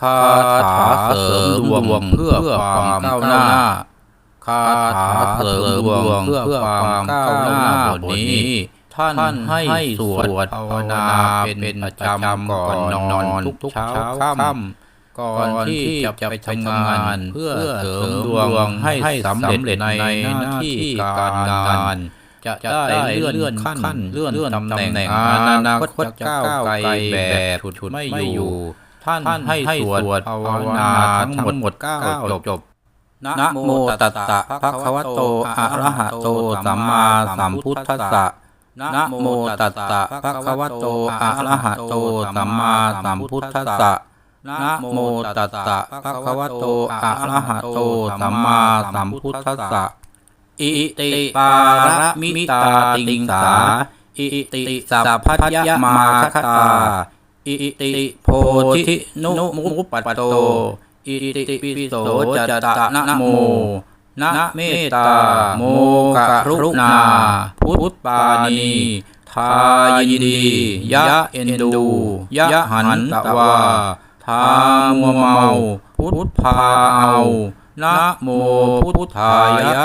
คาถาเสริมดวงเพื่อความก้าวหน้า คาถาเสริมดวงเพื่อความก้าวหน้าบทนี้ ท่านให้สวดภาวนาเป็นประจำก่อนนอนทุกเช้าค่ำก่อนที่จะไปทำงานเพื่อเสริมดวงให้สำเร็จในหน้าที่การงานจะได้เลื่อนขั้นเลื่อนตำแหน่งอนาคตจะก้าวไกลแบบฉุดไม่อยู่ ท่านให้สวดภาวนาทั้งหมดเก้าจบนะโมตัสสะภะคะวะโตอะระหะโตสัมมาสัมพุทธัสสะนะโมตัสสะภะคะวะโตอะระหะโตสัมมาสัมพุทธัสสะนะโมตัสสะภะคะวะโตอะระหะโตสัมมาสัมพุทธัสสะอิติปาระมิตาติงสาอิติสัพพัญญมาคตา อิติโพธินุมุปปัตโต อิติปิโสจตะนะโมนะเมตตาโมกะรุณา พุทธปานีทายินดียะเอ็นดู ยะหันตะวาทามัวเมา พุทธพาเอานะโมพุทธายะ